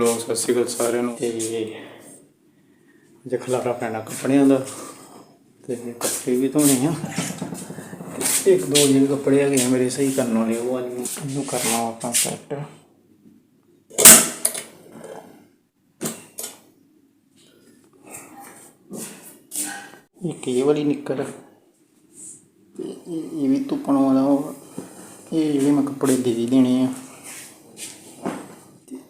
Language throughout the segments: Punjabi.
ਹੈਲੋ ਸਤਿ ਸ਼੍ਰੀ ਅਕਾਲ ਸਾਰਿਆਂ ਨੂੰ। ਤੇ ਜੇ ਖਲਾਰਾ ਪੈਣਾ ਕੱਪੜਿਆਂ ਦਾ, ਤੇ ਕੱਪੜੇ ਵੀ ਧੋਣੇ ਆ। ਇੱਕ ਦੋ ਜਿਹੜੇ ਕੱਪੜੇ ਹੈਗੇ ਆ ਮੇਰੇ, ਸਹੀ ਕਰਨ ਵਾਲੇ, ਉਹ ਵਾਲੀ ਇਹਨੂੰ ਕਰਨਾ ਆਪਾਂ ਸੈੱਟ। ਇੱਕ ਇਹ ਵਾਲੀ ਨਿੱਕਰ ਇਹ ਵੀ ਧੁੱਪਣ ਵਾਲਾ ਇਹ ਜਿਹੜੇ ਮੈਂ ਕੱਪੜੇ ਦੇ ਦੇਣੇ ਆ।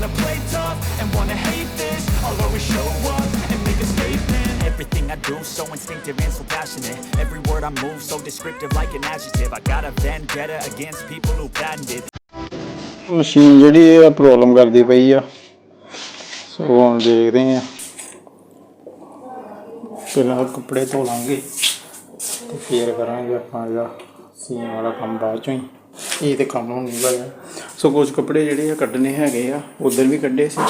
wanna play tough and wanna hate this I'll always show up and make a statement Everything I do so instinctive and so passionate Every word I move so descriptive like an adjective I got a vendetta against people who patented machine ਜਿਹੜੀ ਇਹ ਪ੍ਰੋਬਲਮ ਕਰਦੀ ਪਈ ਆ ਸੋ ਹੁਣ ਦੇਖਦੇ ਆ ਪਹਿਲਾਂ ਕੱਪੜੇ ਧੋ ਲਾਂਗੇ ਤੇ ਫੇਰ ਕਰਾਂਗੇ ਆਪਾਂ ਇਹਦਾ ਸੀਨ ਵਾਲਾ ਕੰਮ ਬਾਅਦ ਚੋਂ ਹੀ ਇਹ ਤੇ ਕੰਮ ਹੁਣ ਨਹੀਂ ਹੋਇਆ ਸੋ ਕੁਝ ਕੱਪੜੇ ਜਿਹੜੇ ਆ ਕੱਢਣੇ ਹੈਗੇ ਆ, ਉਧਰ ਵੀ ਕੱਢੇ ਸੀ।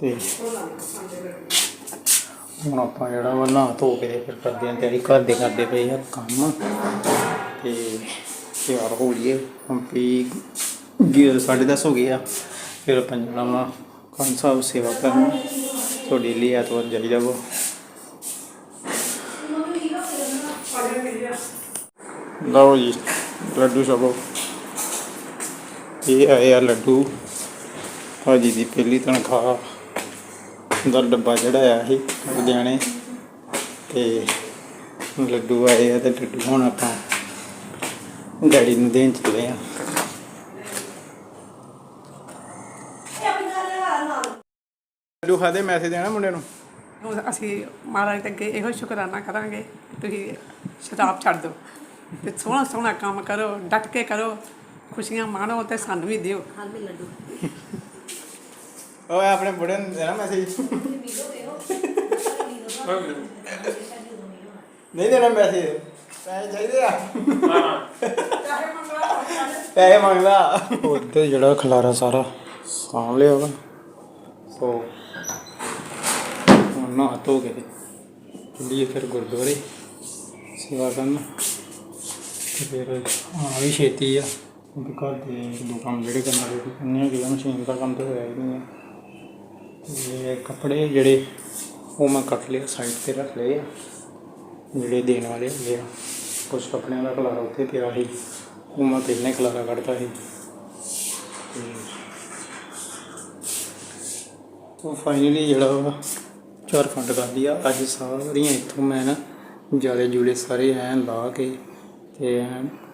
ਤੇ ਹੁਣ ਆਪਾਂ ਜਿਹੜਾ ਵਾ ਨਹਾ ਧੋ ਕੇ ਫਿਰ ਕਰਦੇ ਆਂ ਤਿਆਰੀ ਕਰਦੇ ਕਰਦੇ ਪਏ ਆ ਕੰਮ। ਤੇ ਤਿਆਰ ਹੋ ਲਈਏ ਹੁਣ ਵੀ ਗਿਰ ਸਾਢੇ ਦਸ ਹੋ ਗਏ ਆ। ਫਿਰ ਆਪਾਂ ਜਾਣਾ ਵਾ ਖਾਨ ਸਾਹਿਬ ਸੇਵਾ ਕਰਨ ਸੋ ਡੇਲੀ ਐਤਵਾਰ ਜਾਈਦਾ ਵਾ ਲਓ ਜੀ, ਲੱਡੂ ਛਕੋ। ਇਹ ਆਏ ਆ ਲੱਡੂ। ਭਾਜੀ ਦੀ ਪਹਿਲੀ ਤਨਖਾਹ ਦਾ ਡੱਬਾ ਚੜਾਇਆ ਸੀ ਲੁਧਿਆਣੇ। ਤੇ ਲੱਡੂ ਆਏ ਆ ਤੇ ਲੱਡੂ ਹੁਣ ਆਪਾਂ ਡੈਡੀ ਨੂੰ ਦੇਣ ਚੱਲੇ ਆ। ਲੱਡੂ ਖਾਦੇ, ਮੈਸੇਜ ਦੇਣਾ ਮੁੰਡੇ ਨੂੰ? ਹੁਣ ਅਸੀਂ ਮਹਾਰਾਜ ਦੇ ਅੱਗੇ ਇਹੋ ਸ਼ੁਕਰਾਨਾ ਕਰਾਂਗੇ, ਤੁਸੀਂ ਸ਼ਰਾਬ ਛੱਡ ਦਿਓ। ਤੇ ਸੋਹਣਾ ਸੋਹਣਾ ਕੰਮ ਕਰੋ ਡਟ ਕੇ ਕਰੋ। ਖੁਸ਼ੀਆਂ ਮਾਣੋ ਤੇ ਸਾਨੂੰ ਵੀ ਦਿਓ। ਓਏ ਆਪਣੇ ਬੁੜੇ ਨੂੰ ਦੇਣਾ ਮੈਸੇਜ ਨਹੀਂ ਦੇਣਾ ਮੈਸੇਜ ਪੈਸੇ ਚਾਹੀਦੇ ਆ। ਪੈਸੇ ਮੰਗਦਾ। ਉੱਤੇ ਜਿਹੜਾ ਖਲਾਰਾ ਸਾਰਾ ਸਾਂਭ ਲਿਆ ਵਾ। ਸੋ ਹੁਣ ਨਾ ਧੋ ਕੇ ਚੱਲੀਏ ਫਿਰ ਗੁਰਦੁਆਰੇ ਸੇਵਾ ਕਰਨ। ਤੇ ਫਿਰ ਆਉਣਾ ਵੀ ਛੇਤੀ ਆ। ਕਿਉਂਕਿ ਘਰ ਦੇ ਦੋ ਕੰਮ ਜਿਹੜੇ ਕਰਨਾ ਵਾਲੇ ਸੀ ਕਰਨੇ ਆ, ਮਸ਼ੀਨ ਦਾ ਕੰਮ ਤਾਂ ਹੋਇਆ ਹੀ ਨਹੀਂ ਹੈ ਤੇ ਕੱਪੜੇ ਜਿਹੜੇ, ਉਹ ਮੈਂ ਕੱਟ ਲਿਆ ਸਾਈਡ ਤੇ ਰੱਖ ਲਏ ਆ। ਜਿਹੜੇ ਦੇਣ ਵਾਲੇ ਹੈਗੇ ਆ ਕੁਝ ਕੱਪੜਿਆਂ ਦਾ ਖਲਾਰਾ ਉੱਥੇ ਪਿਆ ਸੀ, ਉਹ ਮੈਂ ਪਹਿਲਾਂ ਹੀ ਖਲਾਰਾ ਕੱਢਤਾ ਸੀ। ਉਹ ਫਾਈਨਲੀ ਜਿਹੜਾ ਵਾ ਚਾਰ ਖੰਡ ਕਰ ਲਿਆ ਅੱਜ ਸਾਰੀਆਂ ਇੱਥੋਂ ਮੈਂ ਨਾ ਜਾਲੇ ਜੂਲੇ ਸਾਰੇ ਐਂ ਲਾ ਕੇ ਤੇ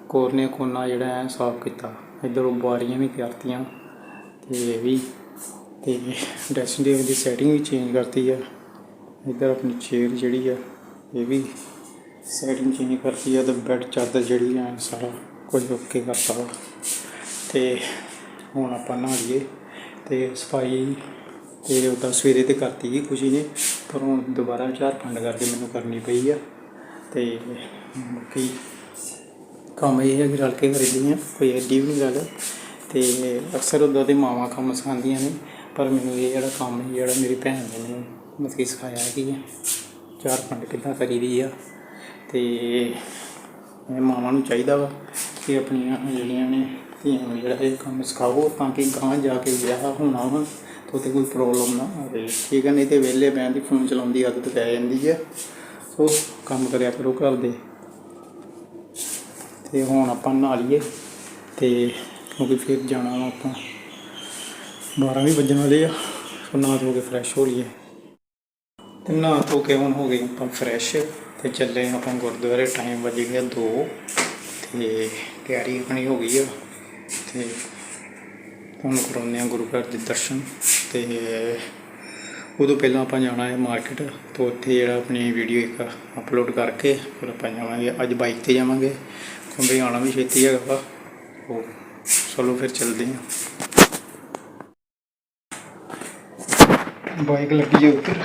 ਐਨ ਕੋਰਨੇ ਕੋਨਾ ਜਿਹੜਾ ਹੈ, ਸਾਫ਼ ਕੀਤਾ। ਇੱਧਰੋਂ ਬਾਰੀਆਂ ਵੀ ਕਰਤੀਆਂ ਤੇ ਇਹ ਵੀ ਤੇ ਡਰੈਸਿੰਗ ਟੇਬਲ ਦੀ ਸੈਟਿੰਗ ਵੀ ਚੇਂਜ ਕਰਤੀ ਆ। ਇੱਧਰ ਆਪਣੀ ਚੇਅਰ ਜਿਹੜੀ ਆ, ਇਹ ਵੀ ਸੈਟਿੰਗ ਚੇਂਜ ਕਰਤੀ ਆ ਤੇ ਬੈੱਡ ਚਾਦਰ ਜਿਹੜੀ ਆ ਸਾਰਾ ਕੁਝ ਓਕੇ ਕਰਤਾ ਵਾ। ਤੇ ਹੁਣ ਆਪਾਂ ਨਹਾ ਲਈਏ ਤੇ ਸਫ਼ਾਈ ਤੇ ਉਹਦਾ ਸਵੇਰੇ ਤੇ ਕਰਤੀ ਸੀ ਖੁਸ਼ੀ ਨੇ, ਪਰ ਹੁਣ ਦੁਬਾਰਾ ਚਾਰ ਫੰਡ ਕਰਕੇ ਮੈਨੂੰ ਕਰਨੀ ਪਈ ਆ ਤੇ ਬਾਕੀ ਕੰਮ ਇਹ ਹੈ ਕਿ ਰਲ ਕੇ ਕਰੀਦੀ ਆ, ਕੋਈ ਐਡੀ ਵੀ ਨਹੀਂ ਗੱਲ। ਅਤੇ ਅਕਸਰ ਉਦੋਂ ਤਾਂ ਮਾਵਾਂ ਕੰਮ ਸਿਖਾਉਂਦੀਆਂ ਨੇ, ਪਰ ਮੈਨੂੰ ਇਹ ਜਿਹੜਾ ਕੰਮ ਜਿਹੜਾ ਮੇਰੀ ਭੈਣ ਨੇ ਮੈਨੂੰ ਮਤਲਬ ਕਿ ਸਿਖਾਇਆ ਕਿ ਚਾਰ ਫੰਡ ਕਿੱਦਾਂ ਕਰੀਦੀ ਆ। ਅਤੇ ਇਹ ਮਾਵਾਂ ਨੂੰ ਚਾਹੀਦਾ ਵਾ ਕਿ ਆਪਣੀਆਂ ਜਿਹੜੀਆਂ ਨੇ ਧੀਆਂ ਨੂੰ ਜਿਹੜਾ ਇਹ ਕੰਮ ਸਿਖਾਓ, ਤਾਂ ਕਿ ਗਾਂ ਜਾ ਕੇ ਵਿਆਹ ਹੋਣਾ ਵਾ, ਤਾਂ ਤੇ ਕੋਈ ਪ੍ਰੋਬਲਮ ਨਾ ਆਵੇ। ਠੀਕ ਹੈ ਨਹੀਂ ਤੇ ਵਿਹਲੇ ਬਹਿਣ ਦੀ ਫੋਨ ਚਲਾਉਣ ਦੀ ਆਦਤ ਪੈ ਜਾਂਦੀ ਹੈ ਸੋ ਕੰਮ ਕਰਿਆ ਕਰੋ ਘਰ ਦੇ। ਤੇ ਹੁਣ ਆਪਾਂ ਨਹਾ ਲਈਏ ਤੇ ਕਿਉਂਕਿ ਫਿਰ ਜਾਣਾ ਵਾ ਆਪਾਂ। 12 ਵੀ ਵੱਜਣ ਵਾਲੇ ਆ, ਸੋ ਨਹਾ ਧੋ ਕੇ ਫਰੈਸ਼ ਹੋ ਲਈਏ ਤੇ ਨਹਾ ਧੋ ਕੇ ਹੁਣ ਹੋ ਗਏ ਆਪਾਂ ਫਰੈਸ਼ ਤੇ ਚੱਲੇ ਆਪਾਂ ਗੁਰਦੁਆਰੇ ਟਾਈਮ ਵੱਜ ਗਿਆ 2 ਤੇ ਤਿਆਰੀ ਆਪਣੀ ਹੋ ਗਈ ਆ। ਤੇ ਹੁਣ ਕਰਾਉਂਦੇ ਆ ਗੁਰੂ ਘਰ ਦੇ ਦਰਸ਼ਨ ਤੇ ਉਦੋਂ ਪਹਿਲਾਂ ਆਪਾਂ ਜਾਣਾ ਹੈ ਮਾਰਕੀਟ ਤੋਂ ਉੱਥੇ ਜਿਹੜਾ ਆਪਣੀ ਵੀਡੀਓ ਇੱਕ ਅਪਲੋਡ ਕਰਕੇ ਫਿਰ ਆਪਾਂ ਜਾਵਾਂਗੇ, ਅੱਜ ਬਾਈਕ ਤੇ ਜਾਵਾਂਗੇ। ਕਿਉਂਕਿ ਆਉਣਾ ਵੀ ਛੇਤੀ ਹੈਗਾ ਵਾ। ਉਹ ਚਲੋ ਫਿਰ ਚੱਲਦੇ ਹਾਂ। ਬਾਈਕ ਲੱਗੀ ਹੈ ਉੱਪਰ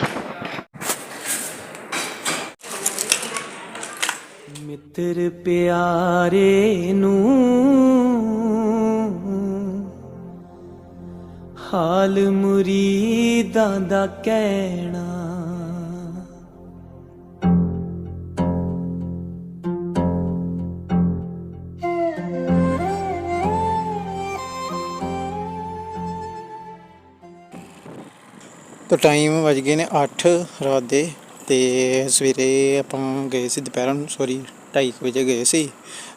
ਮਿੱਤਰ ਪਿਆਰੇ ਨੂੰ, ਹਾਲ ਮੁਰੀਦਾਂ ਦਾ ਕਹਿਣ ਤਾਂ ਟਾਈਮ ਵੱਜ ਗਏ ਨੇ 8 ਰਾਤ ਦੇ ਤੇ ਸਵੇਰੇ ਆਪਾਂ ਗਏ ਸੀ ਦੁਪਹਿਰਾਂ ਨੂੰ ਸੌਰੀ 2:30 ਵਜੇ ਗਏ ਸੀ।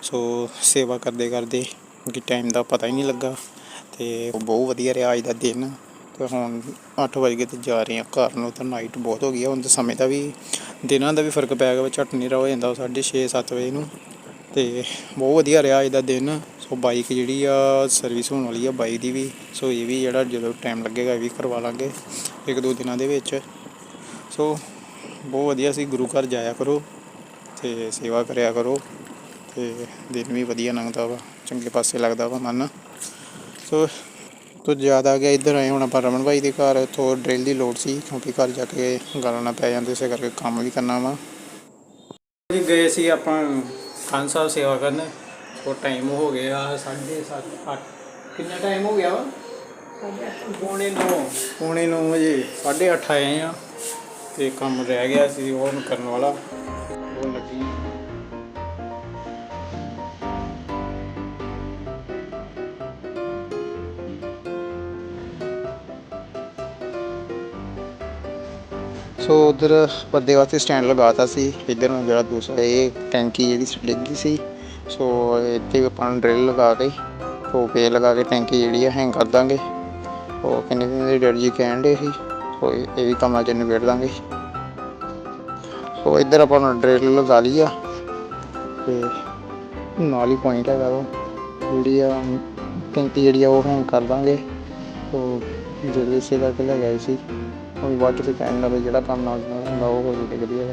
ਸੋ ਸੇਵਾ ਕਰਦੇ ਕਰਦੇ ਕਿ ਟਾਈਮ ਦਾ ਪਤਾ ਹੀ ਨਹੀਂ ਲੱਗਾ ਤੇ ਬਹੁਤ ਵਧੀਆ ਰਿਹਾ ਅੱਜ ਦਾ ਦਿਨ। ਤੇ ਹੁਣ 8 ਵਜੇ ਤੇ ਜਾ ਰਹੇ ਹਾਂ ਘਰ ਨੂੰ ਤਾਂ ਨਾਈਟ ਬਹੁਤ ਹੋ ਗਈ ਹੁਣ ਤਾਂ ਸਮੇਂ ਦਾ ਵੀ, ਦਿਨਾਂ ਦਾ ਵੀ ਫ਼ਰਕ ਪੈ ਗਿਆ ਝਟ ਹਨੇਰਾ ਹੋ ਜਾਂਦਾ 6:30 7 ਵਜੇ ਨੂੰ। ਤੇ ਬਹੁਤ ਵਧੀਆ ਰਿਹਾ ਅੱਜ ਦਾ ਦਿਨ। ਸੋ ਬਾਈਕ ਜਿਹੜੀ ਆ ਸਰਵਿਸ ਹੋਣ ਵਾਲੀ ਆ ਬਾਈਕ ਦੀ ਵੀ। ਸੋ ਇਹ ਵੀ ਜਿਹੜਾ ਜਦੋਂ ਟਾਈਮ ਲੱਗੇਗਾ ਇਹ ਵੀ ਕਰਵਾ ਲਾਂਗੇ ਇੱਕ ਦੋ ਦਿਨਾਂ ਦੇ ਵਿੱਚ। ਸੋ ਬਹੁਤ ਵਧੀਆ ਸੀ ਗੁਰੂ ਘਰ ਜਾਇਆ ਕਰੋ ਤੇ ਸੇਵਾ ਕਰਿਆ ਕਰੋ ਤੇ ਦਿਨ ਵੀ ਵਧੀਆ ਲੰਘਦਾ ਵਾ, ਚੰਗੇ ਪਾਸੇ ਲੱਗਦਾ ਵਾ ਮਨ। ਸੋ ਤੋਂ ਜ਼ਿਆਦਾ ਆ ਗਿਆ ਇੱਧਰ ਆਏ ਹੁਣ ਆਪਾਂ ਰਮਨ ਭਾਈ ਦੇ ਘਰ ਤੋਂ ਡਰਿਲ ਦੀ ਲੋੜ ਸੀ ਕਿਉਂਕਿ ਘਰ ਜਾ ਕੇ ਗਾਲਾਂ ਨਾ ਪੈ ਜਾਂਦੇ ਇਸੇ ਕਰਕੇ ਕੰਮ ਵੀ ਕਰਨਾ ਵਾ। ਜੀ ਗਏ ਸੀ ਆਪਾਂ ਖਾਨ ਸਾਹਿਬ ਸੇਵਾ ਕਰਨ। ਉਹ ਟਾਈਮ ਹੋ ਗਿਆ 7:30 8 ਕਿੰਨਾ ਟਾਈਮ ਹੋ ਗਿਆ ਵਾ? ਪੌਣੇ 9 ਪੌਣੇ 9 ਵਜੇ। 8:30 ਆਏ ਆ ਤੇ ਕੰਮ ਰਹਿ ਗਿਆ ਸੀ, ਉਹ ਹੁਣ ਕਰਨ ਵਾਲਾ। ਉਹ ਲੱਗੀ। ਸੋ ਉਧਰ ਪਰਦੇ ਵਾਸਤੇ ਸਟੈਂਡ ਲਗਾਤਾ ਸੀ। ਇਧਰ ਨੂੰ ਜਿਹੜਾ ਦੂਸਰਾ, ਇਹ ਟੈਂਕੀ ਜਿਹੜੀ ਲੱਗੀ ਸੀ। ਸੋ ਇੱਥੇ ਵੀ ਆਪਾਂ ਡਰਿਲ ਲਗਾ ਕੇ, ਸੋ ਫੋਕੇ ਲਗਾ ਕੇ ਟੈਂਕੀ ਜਿਹੜੀ ਆ ਹੈਂਗ ਕਰ ਦਾਂਗੇ। ਉਹ ਕਿੰਨੇ ਦਿਨ ਦੇ ਡੈਡ ਜੀ ਕਹਿਣ ਦੇ ਸੀ, ਸੋ ਇਹ ਵੀ ਕੰਮ 'ਚ ਨਿਬੇੜ ਦਾਂਗੇ। ਸੋ ਇੱਧਰ ਆਪਾਂ ਨੂੰ ਡਰਿਲ ਲਗਾ ਲਈ ਆ, ਤੇ ਨਾਲ ਹੀ ਪੁਆਇੰਟ ਹੈਗਾ ਉਹ, ਜਿਹੜੀ ਆ ਟੈਂਕੀ ਜਿਹੜੀ ਆ ਉਹ ਹੈਂਗ ਕਰ ਦਾਂਗੇ। ਸੋ ਜਿਹੜੇ ਇਸੇ ਕੇ ਲੈ ਗਏ ਸੀ। ਉਹ ਵੀ ਬਾਅਦ ਚ ਕਹਿਣ ਲੱਗੇ ਜਿਹੜਾ ਕੰਮ ਨਾਲ ਨਾਲ ਹੁੰਦਾ ਉਹ ਹੋ ਜੇ ਵਧੀਆ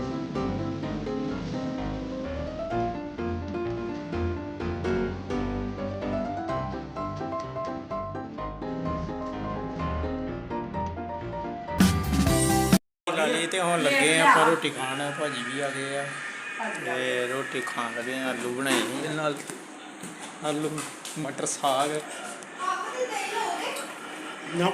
ਹੈ ਲਾਲੀ ਤੇ ਹੁਣ ਲੱਗੇ ਆ ਆਪਾਂ ਰੋਟੀ ਖਾਣ ਭਾਜੀ ਵੀ ਆ ਗਏ ਆ। ਤੇ ਰੋਟੀ ਖਾਣ ਲੱਗੇ ਆ ਆਲੂ ਬਣਾਏ ਸੀ ਇਹਦੇ ਨਾਲ। ਆਲੂ ਮਟਰ ਸਾਗ। ਨਾ।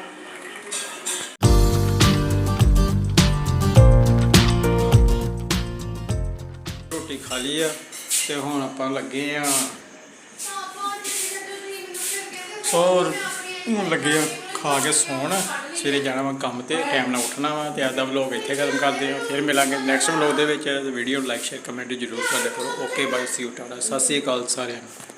ਰੋਟੀ ਖਾ ਲਈ ਆ ਤੇ ਹੁਣ ਆਪਾਂ ਲੱਗੇ ਆ। ਸੋ ਹੁਣ ਲੱਗੇ ਆ ਖਾ ਕੇ ਸੌਣ। ਸਵੇਰੇ ਜਾਣਾ ਵਾ ਕੰਮ ਤੇ ਟਾਈਮ ਨਾਲ ਉੱਠਣਾ ਵਾ ਤੇ ਅੱਜ ਦਾ ਵਲੌਗ ਇੱਥੇ ਖਤਮ ਕਰਦੇ ਹਾਂ ਫਿਰ ਮਿਲਾਂਗੇ ਨੈਕਸਟ ਵਲੌਗ ਦੇ ਵਿੱਚ। ਵੀਡੀਓ ਨੂੰ ਲਾਈਕ ਸ਼ੇਅਰ ਕਮੈਂਟ ਜ਼ਰੂਰ ਕਰਦੇ ਕਰੋ okay bye see you tata ਸਤਿ ਸ੍ਰੀ ਅਕਾਲ ਸਾਰਿਆਂ ਨੂੰ।